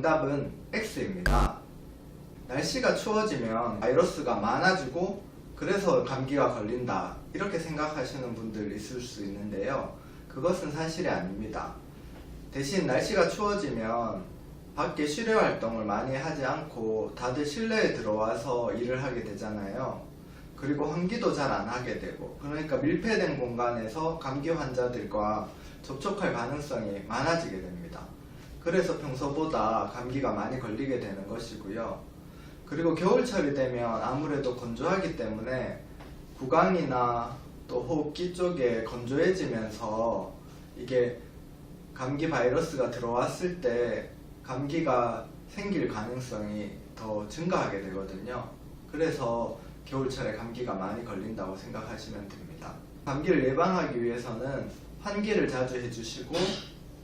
정답은 X입니다. 날씨가 추워지면 바이러스가 많아지고 그래서 감기가 걸린다 이렇게 생각하시는 분들 있을 수 있는데요. 그것은 사실이 아닙니다. 대신 날씨가 추워지면 밖에 실외 활동을 많이 하지 않고 다들 실내에 들어와서 일을 하게 되잖아요. 그리고 환기도 잘 안 하게 되고 그러니까 밀폐된 공간에서 감기 환자들과 접촉할 가능성이 많아지게 됩니다. 그래서 평소보다 감기가 많이 걸리게 되는 것이고요. 그리고 겨울철이 되면 아무래도 건조하기 때문에 구강이나 또 호흡기 쪽에 건조해지면서 이게 감기 바이러스가 들어왔을 때 감기가 생길 가능성이 더 증가하게 되거든요. 그래서 겨울철에 감기가 많이 걸린다고 생각하시면 됩니다. 감기를 예방하기 위해서는 환기를 자주 해주시고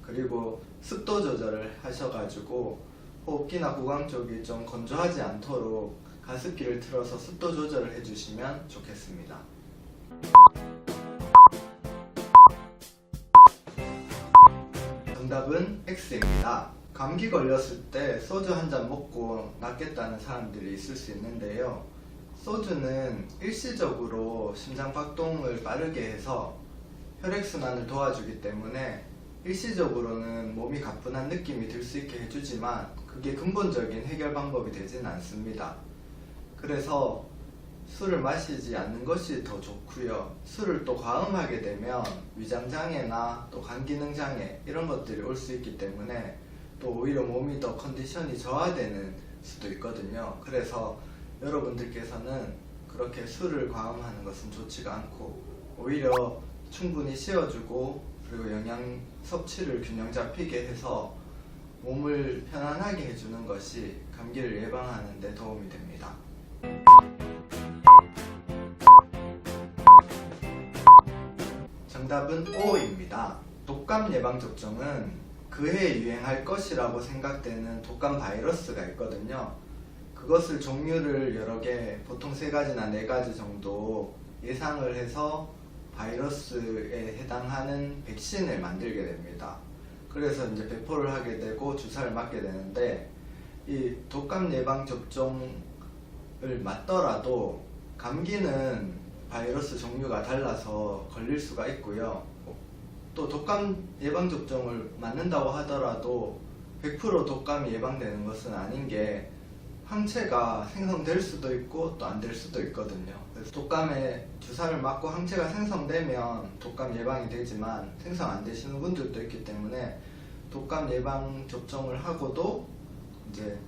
그리고 습도 조절을 하셔가지고 호흡기나 구강 쪽이 좀 건조하지 않도록 가습기를 틀어서 습도 조절을 해주시면 좋겠습니다. 정답은 X입니다. 감기 걸렸을 때 소주 한 잔 먹고 낫겠다는 사람들이 있을 수 있는데요. 소주는 일시적으로 심장 박동을 빠르게 해서 혈액순환을 도와주기 때문에 일시적으로는 몸이 가뿐한 느낌이 들 수 있게 해주지만 그게 근본적인 해결 방법이 되진 않습니다. 그래서 술을 마시지 않는 것이 더 좋고요. 술을 또 과음하게 되면 위장 장애나 또 간 기능 장애 이런 것들이 올 수 있기 때문에 또 오히려 몸이 더 컨디션이 저하되는 수도 있거든요. 그래서 여러분들께서는 그렇게 술을 과음하는 것은 좋지가 않고 오히려 충분히 쉬어주고 그리고 영양 섭취를 균형 잡히게 해서 몸을 편안하게 해주는 것이 감기를 예방하는 데 도움이 됩니다. 정답은 O입니다. 독감 예방 접종은 그해 유행할 것이라고 생각되는 독감 바이러스가 있거든요. 그것을 종류를 여러 개, 보통 세 가지나 네 가지 정도 예상을 해서 바이러스에 해당하는 백신을 만들게 됩니다. 그래서 이제 배포를 하게 되고 주사를 맞게 되는데 이 독감 예방 접종을 맞더라도 감기는 바이러스 종류가 달라서 걸릴 수가 있고요. 또 독감 예방 접종을 맞는다고 하더라도 100% 독감이 예방되는 것은 아닌 게 항체가 생성될 수도 있고 또 안 될 수도 있거든요. 그래서 독감에 주사를 맞고 항체가 생성되면 독감 예방이 되지만 생성 안 되시는 분들도 있기 때문에 독감 예방 접종을 하고도 이제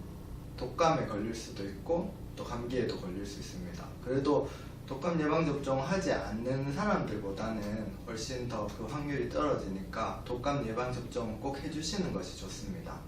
독감에 걸릴 수도 있고 또 감기에도 걸릴 수 있습니다. 그래도 독감 예방 접종 하지 않는 사람들보다는 훨씬 더 그 확률이 떨어지니까 독감 예방 접종 꼭 해주시는 것이 좋습니다.